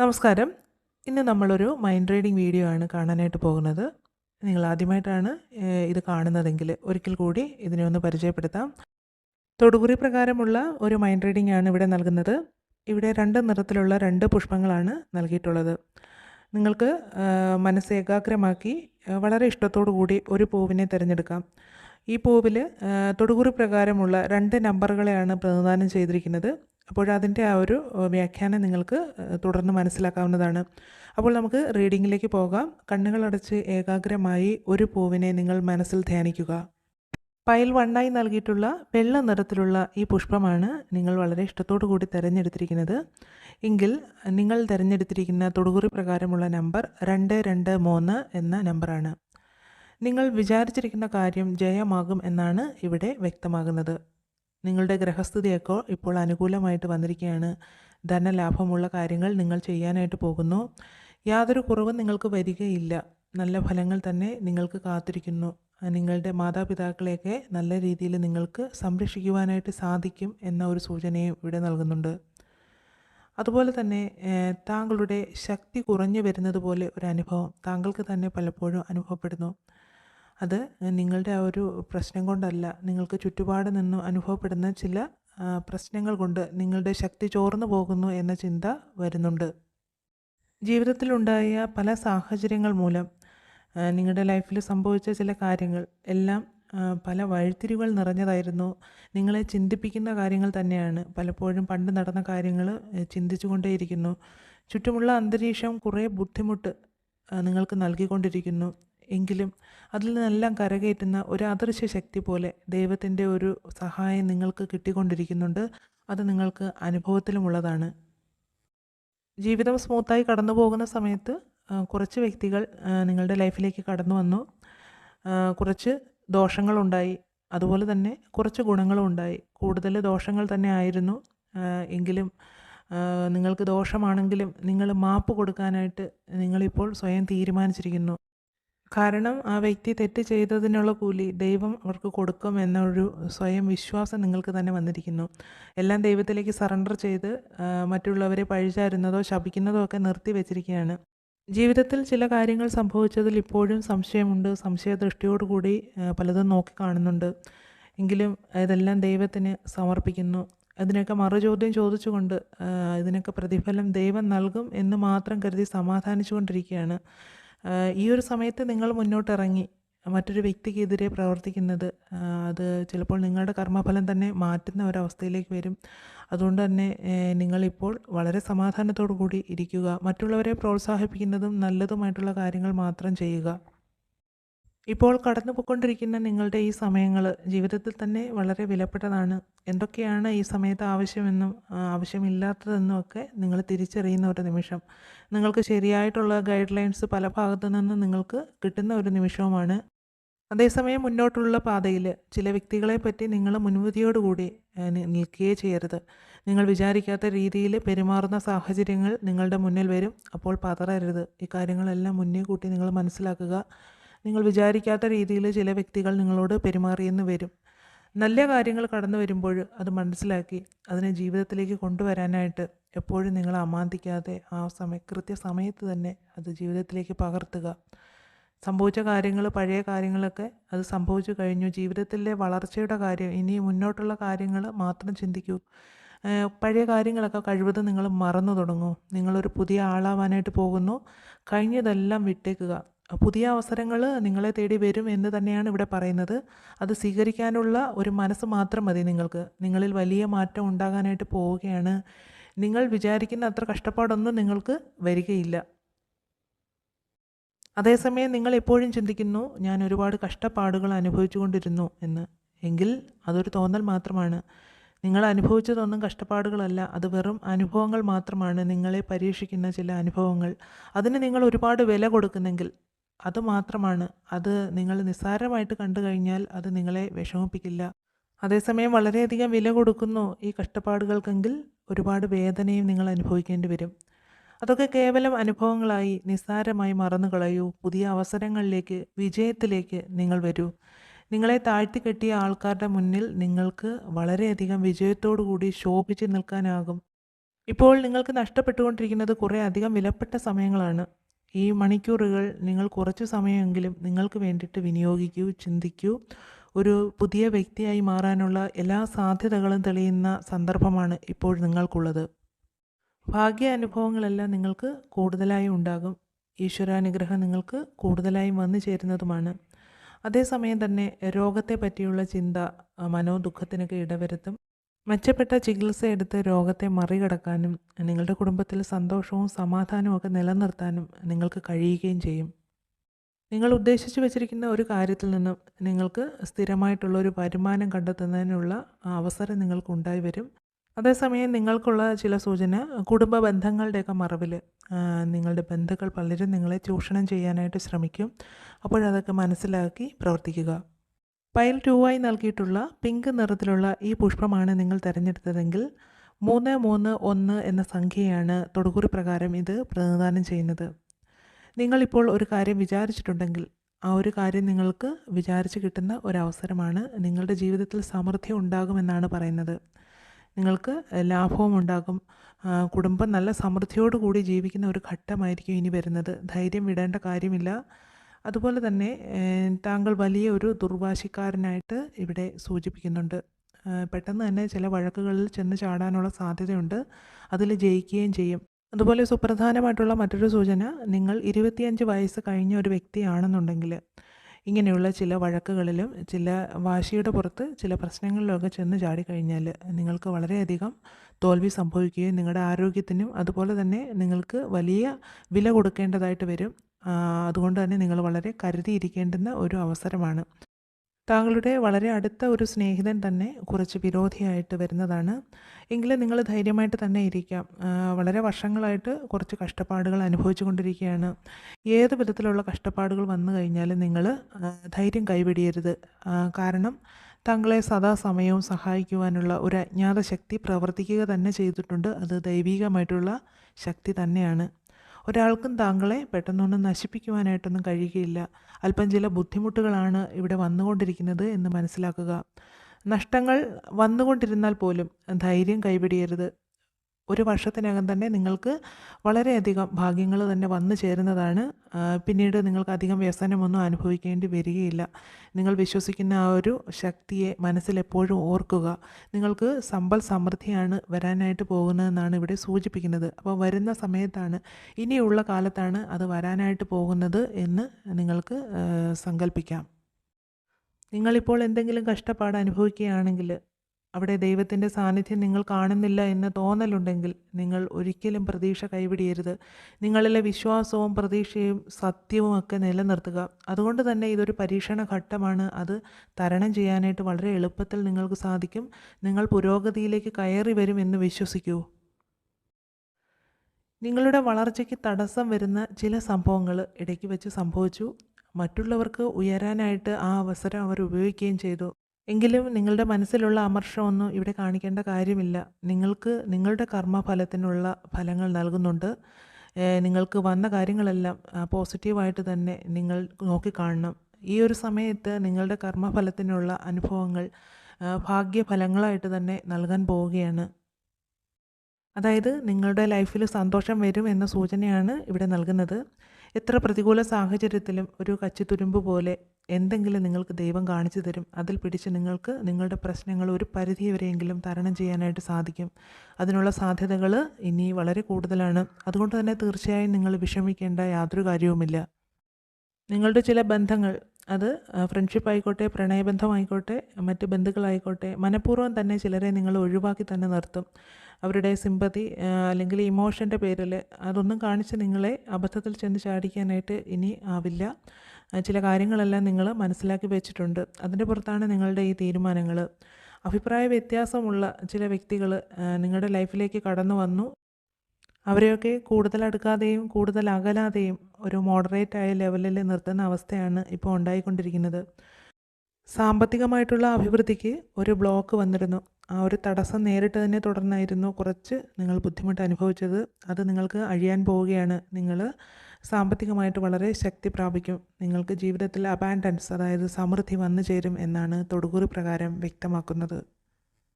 നമസ്കാരം. ഇന്ന് നമ്മളൊരു മൈൻഡ് റീഡിംഗ് വീഡിയോ ആണ് കാണാനായിട്ട് പോകുന്നത്. നിങ്ങൾ ആദ്യമായിട്ടാണ് ഇത് കാണുന്നതെങ്കിൽ ഒരിക്കൽ കൂടി ഇതിനെ ഒന്ന് പരിചയപ്പെടുത്താം. തൊടുകുറി പ്രകാരമുള്ള ഒരു മൈൻഡ് റീഡിംഗ് ആണ് ഇവിടെ നൽകുന്നത്. ഇവിടെ രണ്ട് നിറത്തിലുള്ള രണ്ട് പുഷ്പങ്ങളാണ് നൽകിയിട്ടുള്ളത്. നിങ്ങൾക്ക് മനസ്സ് ഏകാഗ്രമാക്കി വളരെ ഇഷ്ടത്തോടു കൂടി ഒരു പൂവിനെ തിരഞ്ഞെടുക്കാം. ഈ പൂവിൽ തൊടുകുറി പ്രകാരമുള്ള രണ്ട് നമ്പറുകളെയാണ് പ്രതിനിധാനം ചെയ്തിരിക്കുന്നത്. അപ്പോൾ അതിന്റെ ആ ഒരു വ്യാഖ്യാനം നിങ്ങൾക്ക് തുടർന്ന് മനസ്സിലാക്കാവുന്നതാണ്. അപ്പോൾ നമുക്ക് റീഡിങ്ങിലേക്ക് പോകാം. കണ്ണുകളടച്ച് ഏകാഗ്രമായി ഒരു പൂവിനെ നിങ്ങൾ മനസ്സിൽ ധ്യാനിക്കുക. പയൽ വണ്ണായി നൽകിയിട്ടുള്ള വെള്ള നിറത്തിലുള്ള ഈ പുഷ്പമാണ് നിങ്ങൾ വളരെ ഇഷ്ടത്തോടു കൂടി തിരഞ്ഞെടുത്തിരിക്കുന്നത്. എങ്കിൽ നിങ്ങൾ തിരഞ്ഞെടുത്തിരിക്കുന്ന തൊടുകുറി പ്രകാരമുള്ള നമ്പർ രണ്ട് രണ്ട് മൂന്ന് എന്ന നമ്പറാണ്. നിങ്ങൾ വിചാരിച്ചിരിക്കുന്ന കാര്യം ജയമാകും എന്നാണ് ഇവിടെ വ്യക്തമാകുന്നത്. നിങ്ങളുടെ ഗ്രഹസ്ഥിതിയൊക്കെ ഇപ്പോൾ അനുകൂലമായിട്ട് വന്നിരിക്കുകയാണ്. ധനലാഭമുള്ള കാര്യങ്ങൾ നിങ്ങൾ ചെയ്യാനായിട്ട് പോകുന്നു. യാതൊരു കുറവും നിങ്ങൾക്ക് വരികയില്ല. നല്ല ഫലങ്ങൾ തന്നെ നിങ്ങൾക്ക് കാത്തിരിക്കുന്നു. നിങ്ങളുടെ മാതാപിതാക്കളെയൊക്കെ നല്ല രീതിയിൽ നിങ്ങൾക്ക് സംരക്ഷിക്കുവാനായിട്ട് സാധിക്കും എന്ന ഒരു സൂചനയും ഇവിടെ നൽകുന്നുണ്ട്. അതുപോലെ തന്നെ താങ്കളുടെ ശക്തി കുറഞ്ഞു വരുന്നത് പോലെ ഒരു അനുഭവം താങ്കൾക്ക് തന്നെ പലപ്പോഴും അനുഭവപ്പെടുന്നു. അത് നിങ്ങളുടെ ആ ഒരു പ്രശ്നം കൊണ്ടല്ല. നിങ്ങൾക്ക് ചുറ്റുപാട് നിന്നും അനുഭവപ്പെടുന്ന ചില പ്രശ്നങ്ങൾ കൊണ്ട് നിങ്ങളുടെ ശക്തി ചോർന്നു പോകുന്നു എന്ന ചിന്ത വരുന്നുണ്ട്. ജീവിതത്തിലുണ്ടായ പല സാഹചര്യങ്ങൾ മൂലം നിങ്ങളുടെ ലൈഫിൽ സംഭവിച്ച ചില കാര്യങ്ങൾ എല്ലാം പല വഴിത്തിരിവുകൾ നിറഞ്ഞതായിരുന്നു. നിങ്ങളെ ചിന്തിപ്പിക്കുന്ന കാര്യങ്ങൾ തന്നെയാണ്. പലപ്പോഴും പണ്ട് നടന്ന കാര്യങ്ങൾ ചിന്തിച്ചു കൊണ്ടേയിരിക്കുന്നു ചുറ്റുമുള്ള അന്തരീക്ഷം കുറേ ബുദ്ധിമുട്ട് നിങ്ങൾക്ക് നൽകിക്കൊണ്ടിരിക്കുന്നു. എങ്കിലും അതിൽ നിന്നെല്ലാം കരകയറ്റുന്ന ഒരു അദൃശ്യ ശക്തി പോലെ ദൈവത്തിന്റെ ഒരു സഹായം നിങ്ങൾക്ക് കിട്ടിക്കൊണ്ടിരിക്കുന്നുണ്ട്. അത് നിങ്ങൾക്ക് അനുഭവത്തിലുമുള്ളതാണ്. ജീവിതം സ്മൂത്തായി കടന്നു പോകുന്ന സമയത്ത് കുറച്ച് വ്യക്തികൾ നിങ്ങളുടെ ലൈഫിലേക്ക് കടന്നു വന്നു കുറച്ച് ദോഷങ്ങളുണ്ടായി. അതുപോലെ തന്നെ കുറച്ച് ഗുണങ്ങളും ഉണ്ടായി കൂടുതൽ ദോഷങ്ങൾ തന്നെ ആയിരുന്നു. എങ്കിലും നിങ്ങൾക്ക് ദോഷമാണെങ്കിലും നിങ്ങൾ മാപ്പ് കൊടുക്കാനായിട്ട് നിങ്ങളിപ്പോൾ സ്വയം തീരുമാനിച്ചിരിക്കുന്നു. കാരണം ആ വ്യക്തി തെറ്റ് ചെയ്തതിനുള്ള കൂലി ദൈവം അവർക്ക് കൊടുക്കും എന്നൊരു സ്വയം വിശ്വാസം നിങ്ങൾക്ക് തന്നെ വന്നിരിക്കുന്നു. എല്ലാം ദൈവത്തിലേക്ക് സറണ്ടർ ചെയ്ത് മറ്റുള്ളവരെ പഴിചാരുന്നതോ ശപിക്കുന്നതോ ഒക്കെ നിർത്തി വെച്ചിരിക്കുകയാണ്. ജീവിതത്തിൽ ചില കാര്യങ്ങൾ സംഭവിച്ചതിൽ ഇപ്പോഴും സംശയമുണ്ട്. സംശയദൃഷ്ടിയോടുകൂടി കൂടി പലതും നോക്കി കാണുന്നുണ്ട്. എങ്കിലും ഇതെല്ലാം ദൈവത്തിന് സമർപ്പിക്കുന്നു. അതിനൊക്കെ മറുചോദ്യം ചോദിച്ചുകൊണ്ട് ഇതിനൊക്കെ പ്രതിഫലം ദൈവം നൽകും എന്ന് മാത്രം കരുതി സമാധാനിച്ചുകൊണ്ടിരിക്കുകയാണ്. ഈ ഒരു സമയത്ത് നിങ്ങൾ മുന്നോട്ടിറങ്ങി മറ്റൊരു വ്യക്തിക്കെതിരെ പ്രവർത്തിക്കുന്നത് അത് ചിലപ്പോൾ നിങ്ങളുടെ കർമ്മഫലം തന്നെ മാറ്റുന്ന ഒരവസ്ഥയിലേക്ക് വരും. അതുകൊണ്ട് തന്നെ നിങ്ങളിപ്പോൾ വളരെ സമാധാനത്തോടു കൂടി ഇരിക്കുക. മറ്റുള്ളവരെ പ്രോത്സാഹിപ്പിക്കുന്നതും നല്ലതുമായിട്ടുള്ള കാര്യങ്ങൾ മാത്രം ചെയ്യുക. ഇപ്പോൾ കടന്നു പോയിക്കൊണ്ടിരിക്കുന്ന നിങ്ങളുടെ ഈ സമയങ്ങൾ ജീവിതത്തിൽ തന്നെ വളരെ വിലപ്പെട്ടതാണ്. എന്തൊക്കെയാണ് ഈ സമയത്ത് ആവശ്യമെന്നും ആവശ്യമില്ലാത്തതെന്നും ഒക്കെ നിങ്ങൾ തിരിച്ചറിയുന്ന ഒരു നിമിഷം. നിങ്ങൾക്ക് ശരിയായിട്ടുള്ള ഗൈഡ് ലൈൻസ് പല ഭാഗത്തു നിന്നും നിങ്ങൾക്ക് കിട്ടുന്ന ഒരു നിമിഷവുമാണ്. അതേസമയം മുന്നോട്ടുള്ള പാതയിൽ ചില വ്യക്തികളെ പറ്റി നിങ്ങൾ മുൻവിധിയോടുകൂടി നിൽക്കുകയേ ചെയ്യരുത്. നിങ്ങൾ വിചാരിക്കാത്ത രീതിയിൽ പെരുമാറുന്ന സാഹചര്യങ്ങൾ നിങ്ങളുടെ മുന്നിൽ വരും. അപ്പോൾ പതറരുത്. ഈ കാര്യങ്ങളെല്ലാം മുന്നേ കൂട്ടി നിങ്ങൾ മനസ്സിലാക്കുക. നിങ്ങൾ വിചാരിക്കാത്ത രീതിയിൽ ചില വ്യക്തികൾ നിങ്ങളോട് പെരുമാറിയെന്ന് വരും. നല്ല കാര്യങ്ങൾ കടന്നു വരുമ്പോൾ അത് മനസ്സിലാക്കി അതിനെ ജീവിതത്തിലേക്ക് കൊണ്ടുവരാനായിട്ട് എപ്പോഴും നിങ്ങൾ അമാന്തിക്കാതെ ആ സമയ കൃത്യസമയത്ത് തന്നെ അത് ജീവിതത്തിലേക്ക് പകർത്തുക. സംഭവിച്ച കാര്യങ്ങൾ പഴയ കാര്യങ്ങളൊക്കെ അത് സംഭവിച്ചു കഴിഞ്ഞു. ജീവിതത്തിലെ വളർച്ചയുടെ കാര്യം ഇനി മുന്നോട്ടുള്ള കാര്യങ്ങൾ മാത്രം ചിന്തിക്കൂ. പഴയ കാര്യങ്ങളൊക്കെ കഴിവതും നിങ്ങൾ മറന്നു തുടങ്ങൂ. നിങ്ങളൊരു പുതിയ ആളാവാനായിട്ട് പോകുന്നു. കഴിഞ്ഞതെല്ലാം വിട്ടേക്കുക. പുതിയ അവസരങ്ങൾ നിങ്ങളെ തേടി വരും എന്ന് തന്നെയാണ് ഇവിടെ പറയുന്നത്. അത് സ്വീകരിക്കാനുള്ള ഒരു മനസ്സ് മാത്രം മതി നിങ്ങൾക്ക്. നിങ്ങളിൽ വലിയ മാറ്റം ഉണ്ടാകാനായിട്ട് പോവുകയാണ്. നിങ്ങൾ വിചാരിക്കുന്ന അത്ര കഷ്ടപ്പാടൊന്നും നിങ്ങൾക്ക് വരികയില്ല. അതേസമയം നിങ്ങൾ എപ്പോഴും ചിന്തിക്കുന്നു ഞാൻ ഒരുപാട് കഷ്ടപ്പാടുകൾ അനുഭവിച്ചു കൊണ്ടിരുന്നു എന്ന്. എങ്കിൽ അതൊരു തോന്നൽ മാത്രമാണ്. നിങ്ങൾ അനുഭവിച്ചതൊന്നും കഷ്ടപ്പാടുകളല്ല. അത് വെറും അനുഭവങ്ങൾ മാത്രമാണ്. നിങ്ങളെ പരീക്ഷിക്കുന്ന ചില അനുഭവങ്ങൾ. അതിന് നിങ്ങൾ ഒരുപാട് വില കൊടുക്കുന്നെങ്കിൽ അത് മാത്രമാണ്. അത് നിങ്ങൾ നിസ്സാരമായിട്ട് കണ്ടു കഴിഞ്ഞാൽ അത് നിങ്ങളെ വിഷമിപ്പിക്കില്ല. അതേസമയം വളരെയധികം വില കൊടുക്കുന്നു ഈ കഷ്ടപ്പാടുകൾക്കെങ്കിൽ ഒരുപാട് വേദനയും നിങ്ങൾ അനുഭവിക്കേണ്ടി വരും. അതൊക്കെ കേവലം അനുഭവങ്ങളായി നിസ്സാരമായി മറന്നു കളയൂ. പുതിയ അവസരങ്ങളിലേക്ക് വിജയത്തിലേക്ക് നിങ്ങൾ വരൂ. നിങ്ങളെ താഴ്ത്തിക്കെട്ടിയ ആൾക്കാരുടെ മുന്നിൽ നിങ്ങൾക്ക് വളരെയധികം കൂടി ശോഭിച്ച് നിൽക്കാനാകും. ഇപ്പോൾ നിങ്ങൾക്ക് നഷ്ടപ്പെട്ടുകൊണ്ടിരിക്കുന്നത് കുറേ അധികം വിലപ്പെട്ട സമയങ്ങളാണ്. ഈ മണിക്കൂറുകൾ നിങ്ങൾ കുറച്ച് സമയമെങ്കിലും നിങ്ങൾക്ക് വേണ്ടിയിട്ട് വിനിയോഗിക്കൂ ചിന്തിക്കൂ. ഒരു പുതിയ വ്യക്തിയായി മാറാനുള്ള എല്ലാ സാധ്യതകളും തെളിയുന്ന സന്ദർഭമാണ് ഇപ്പോൾ നിങ്ങൾക്കുള്ളത്. ഭാഗ്യ അനുഭവങ്ങളെല്ലാം നിങ്ങൾക്ക് കൂടുതലായി ഉണ്ടാകും. ഈശ്വരാനുഗ്രഹം നിങ്ങൾക്ക് കൂടുതലായും വന്നു ചേരുന്നതുമാണ്. അതേസമയം തന്നെ രോഗത്തെ പറ്റിയുള്ള ചിന്ത മനോദുഃഖത്തിനൊക്കെ ഇടവരുത്തും. മെച്ചപ്പെട്ട ചികിത്സ എടുത്ത് രോഗത്തെ മറികടക്കാനും നിങ്ങളുടെ കുടുംബത്തിൽ സന്തോഷവും സമാധാനവും ഒക്കെ നിലനിർത്താനും നിങ്ങൾക്ക് കഴിയുകയും ചെയ്യും. നിങ്ങൾ ഉദ്ദേശിച്ചു വെച്ചിരിക്കുന്ന ഒരു കാര്യത്തിൽ നിന്നും നിങ്ങൾക്ക് സ്ഥിരമായിട്ടുള്ള ഒരു വരുമാനം കണ്ടെത്തുന്നതിനുള്ള അവസരം നിങ്ങൾക്ക് ഉണ്ടായി വരും. അതേസമയം നിങ്ങൾക്കുള്ള ചില സൂചന കുടുംബ ബന്ധങ്ങളുടെയൊക്കെ മറവിൽ നിങ്ങളുടെ ബന്ധുക്കൾ പലരും നിങ്ങളെ ചൂഷണം ചെയ്യാനായിട്ട് ശ്രമിക്കും. അപ്പോഴതൊക്കെ മനസ്സിലാക്കി പ്രവർത്തിക്കുക. പൈൽ ടൂവായി നൽകിയിട്ടുള്ള പിങ്ക് നിറത്തിലുള്ള ഈ പുഷ്പമാണ് നിങ്ങൾ തിരഞ്ഞെടുത്തതെങ്കിൽ മൂന്ന് മൂന്ന് ഒന്ന് എന്ന സംഖ്യയാണ് തൊടുകുറി പ്രകാരം ഇത് പ്രതിനിധാനം ചെയ്യുന്നത്. നിങ്ങളിപ്പോൾ ഒരു കാര്യം വിചാരിച്ചിട്ടുണ്ടെങ്കിൽ ആ ഒരു കാര്യം നിങ്ങൾക്ക് വിചാരിച്ച് കിട്ടുന്ന ഒരവസരമാണ് നിങ്ങളുടെ ജീവിതത്തിൽ സമൃദ്ധി ഉണ്ടാകുമെന്നാണ് പറയുന്നത്. നിങ്ങൾക്ക് ലാഭവും ഉണ്ടാകും. കുടുംബം നല്ല സമൃദ്ധിയോടുകൂടി ജീവിക്കുന്ന ഒരു ഘട്ടമായിരിക്കും ഇനി വരുന്നത്. ധൈര്യം വിടേണ്ട കാര്യമില്ല. അതുപോലെ തന്നെ താങ്കൾ വലിയ ഒരു ദുർവാശിക്കാരനായിട്ട് ഇവിടെ സൂചിപ്പിക്കുന്നുണ്ട്. പെട്ടെന്ന് തന്നെ ചില വഴക്കുകളിൽ ചെന്ന് ചാടാനുള്ള സാധ്യതയുണ്ട്. അതിൽ ജയിക്കുകയും ചെയ്യും. അതുപോലെ സുപ്രധാനമായിട്ടുള്ള മറ്റൊരു സൂചന നിങ്ങൾ ഇരുപത്തിയഞ്ച് വയസ്സ് കഴിഞ്ഞ ഒരു വ്യക്തിയാണെന്നുണ്ടെങ്കിൽ ഇങ്ങനെയുള്ള ചില വഴക്കുകളിലും ചില വാശിയുടെ പുറത്ത് ചില പ്രശ്നങ്ങളിലൊക്കെ ചെന്ന് ചാടിക്കഴിഞ്ഞാൽ നിങ്ങൾക്ക് വളരെയധികം തോൽവി സംഭവിക്കുകയും നിങ്ങളുടെ ആരോഗ്യത്തിനും അതുപോലെ തന്നെ നിങ്ങൾക്ക് വലിയ വില കൊടുക്കേണ്ടതായിട്ട് വരും. അതുകൊണ്ട് തന്നെ നിങ്ങൾ വളരെ കരുതിയിരിക്കേണ്ടുന്ന ഒരു അവസരമാണ്. താങ്കളുടെ വളരെ അടുത്ത ഒരു സ്നേഹിതൻ തന്നെ കുറച്ച് വിരോധിയായിട്ട് വരുന്നതാണ്. എങ്കിലും നിങ്ങൾ ധൈര്യമായിട്ട് തന്നെ ഇരിക്കാം. വളരെ വർഷങ്ങളായിട്ട് കുറച്ച് കഷ്ടപ്പാടുകൾ അനുഭവിച്ചു കൊണ്ടിരിക്കുകയാണ്. ഏത് വിധത്തിലുള്ള കഷ്ടപ്പാടുകൾ വന്നു കഴിഞ്ഞാലും നിങ്ങൾ ധൈര്യം കൈവിടിയരുത് കാരണം താങ്കളെ സദാസമയവും സഹായിക്കുവാനുള്ള ഒരു അജ്ഞാത ശക്തി പ്രവർത്തിക്കുക തന്നെ ചെയ്തിട്ടുണ്ട്. അത് ദൈവികമായിട്ടുള്ള ശക്തി തന്നെയാണ്. ഒരാൾക്കും താങ്കളെ പെട്ടെന്നൊന്നും നശിപ്പിക്കുവാനായിട്ടൊന്നും കഴിയുകയില്ല. അല്പം ചില ബുദ്ധിമുട്ടുകളാണ് ഇവിടെ വന്നുകൊണ്ടിരിക്കുന്നത് എന്ന് മനസ്സിലാക്കുക. നഷ്ടങ്ങൾ വന്നുകൊണ്ടിരുന്നാൽ പോലും ധൈര്യം കൈവിടിയരുത് ഒരു വർഷത്തിനകം തന്നെ നിങ്ങൾക്ക് വളരെയധികം ഭാഗ്യങ്ങൾ തന്നെ വന്നു ചേരുന്നതാണ്. പിന്നീട് നിങ്ങൾക്ക് അധികം വ്യസനമൊന്നും അനുഭവിക്കേണ്ടി വരികയില്ല. നിങ്ങൾ വിശ്വസിക്കുന്ന ആ ഒരു ശക്തിയെ മനസ്സിലെപ്പോഴും ഓർക്കുക. നിങ്ങൾക്ക് സമ്പൽ സമൃദ്ധിയാണ് വരാനായിട്ട് പോകുന്നതെന്നാണ് ഇവിടെ സൂചിപ്പിക്കുന്നത്. അപ്പോൾ വരുന്ന സമയത്താണ് ഇനിയുള്ള കാലത്താണ് അത് വരാനായിട്ട് പോകുന്നത് എന്ന് നിങ്ങൾക്ക് സങ്കല്പിക്കാം നിങ്ങളിപ്പോൾ എന്തെങ്കിലും കഷ്ടപ്പാട് അനുഭവിക്കുകയാണെങ്കിൽ അവിടെ ദൈവത്തിന്റെ സാന്നിധ്യം നിങ്ങൾ കാണുന്നില്ല എന്ന് തോന്നലുണ്ടെങ്കിൽ നിങ്ങൾ ഒരിക്കലും പ്രതീക്ഷ കൈവിടിയരുത് നിങ്ങളിലെ വിശ്വാസവും പ്രതീക്ഷയും സത്യവും ഒക്കെ നിലനിർത്തുക. അതുകൊണ്ട് തന്നെ ഇതൊരു പരീക്ഷണ ഘട്ടമാണ്. അത് തരണം ചെയ്യാനായിട്ട് വളരെ എളുപ്പത്തിൽ നിങ്ങൾക്ക് സാധിക്കും. നിങ്ങൾ പുരോഗതിയിലേക്ക് കയറി വരും എന്ന് വിശ്വസിക്കൂ. നിങ്ങളുടെ വളർച്ചയ്ക്ക് തടസ്സം വരുന്ന ചില സംഭവങ്ങൾ ഇടയ്ക്ക് വെച്ച് സംഭവിച്ചു. മറ്റുള്ളവർക്ക് ഉയരാനായിട്ട് ആ അവസരം അവർ ഉപയോഗിക്കുകയും ചെയ്തു. എങ്കിലും നിങ്ങളുടെ മനസ്സിലുള്ള അമർഷമൊന്നും ഇവിടെ കാണിക്കേണ്ട കാര്യമില്ല. നിങ്ങൾക്ക് നിങ്ങളുടെ കർമ്മഫലത്തിനുള്ള ഫലങ്ങൾ നൽകുന്നുണ്ട്. നിങ്ങൾക്ക് വന്ന കാര്യങ്ങളെല്ലാം പോസിറ്റീവായിട്ട് തന്നെ നിങ്ങൾ നോക്കിക്കാണണം. ഈ ഒരു സമയത്ത് നിങ്ങളുടെ കർമ്മഫലത്തിനുള്ള അനുഭവങ്ങൾ ഭാഗ്യഫലങ്ങളായിട്ട് തന്നെ നൽകാൻ പോവുകയാണ്. അതായത് നിങ്ങളുടെ ലൈഫിൽ സന്തോഷം വരും എന്ന സൂചനയാണ് ഇവിടെ നൽകുന്നത്. എത്ര പ്രതികൂല സാഹചര്യത്തിലും ഒരു കച്ചിത്തുരുമ്പ് പോലെ എന്തെങ്കിലും നിങ്ങൾക്ക് ദൈവം കാണിച്ചു തരും. അതിൽ പിടിച്ച് നിങ്ങൾക്ക് നിങ്ങളുടെ പ്രശ്നങ്ങൾ ഒരു പരിധി വരെയെങ്കിലും തരണം ചെയ്യാനായിട്ട് സാധിക്കും. അതിനുള്ള സാധ്യതകൾ ഇനി വളരെ കൂടുതലാണ്. അതുകൊണ്ട് തന്നെ തീർച്ചയായും നിങ്ങൾ വിഷമിക്കേണ്ട യാതൊരു കാര്യവുമില്ല. നിങ്ങളുടെ ചില ബന്ധങ്ങൾ അത് ഫ്രണ്ട്ഷിപ്പ് ആയിക്കോട്ടെ പ്രണയബന്ധമായിക്കോട്ടെ മറ്റ് ബന്ധുക്കളായിക്കോട്ടെ മനഃപൂർവം തന്നെ ചിലരെ നിങ്ങൾ ഒഴിവാക്കി തന്നെ നിർത്തും. അവരുടെ സിമ്പതി അല്ലെങ്കിൽ ഇമോഷന്റെ പേരിൽ അതൊന്നും കാണിച്ച് നിങ്ങളെ അബദ്ധത്തിൽ ചെന്ന് ചാടിക്കാനായിട്ട് ഇനി ആവില്ല. ചില കാര്യങ്ങളെല്ലാം നിങ്ങൾ മനസ്സിലാക്കി വെച്ചിട്ടുണ്ട്. അതിന്റെ പുറത്താണ് നിങ്ങളുടെ ഈ തീരുമാനങ്ങൾ. അഭിപ്രായ വ്യത്യാസമുള്ള ചില വ്യക്തികൾ നിങ്ങളുടെ ലൈഫിലേക്ക് കടന്നു വന്നു. അവരെയൊക്കെ കൂടുതൽ അടുക്കാതെയും കൂടുതൽ അകലാതെയും ഒരു മോഡറേറ്റ് ആയ ലെവലിൽ നിർത്തുന്ന അവസ്ഥയാണ് ഇപ്പോൾ ഉണ്ടായിക്കൊണ്ടിരിക്കുന്നത്. സാമ്പത്തികമായിട്ടുള്ള അഭിവൃദ്ധിക്ക് ഒരു ബ്ലോക്ക് വന്നിരുന്നു. ആ ഒരു തടസ്സം നേരിട്ടതിനെ തുടർന്നായിരുന്നു കുറച്ച് നിങ്ങൾ ബുദ്ധിമുട്ട് അനുഭവിച്ചത്. അത് നിങ്ങൾക്ക് അഴിയാൻ പോവുകയാണ്. നിങ്ങൾ സാമ്പത്തികമായിട്ട് വളരെ ശക്തി പ്രാപിക്കും. നിങ്ങൾക്ക് ജീവിതത്തിൽ അബാൻഡൻസ് അതായത് സമൃദ്ധി വന്നു ചേരും എന്നാണ് തൊടുകുറി പ്രകാരം വ്യക്തമാക്കുന്നത്.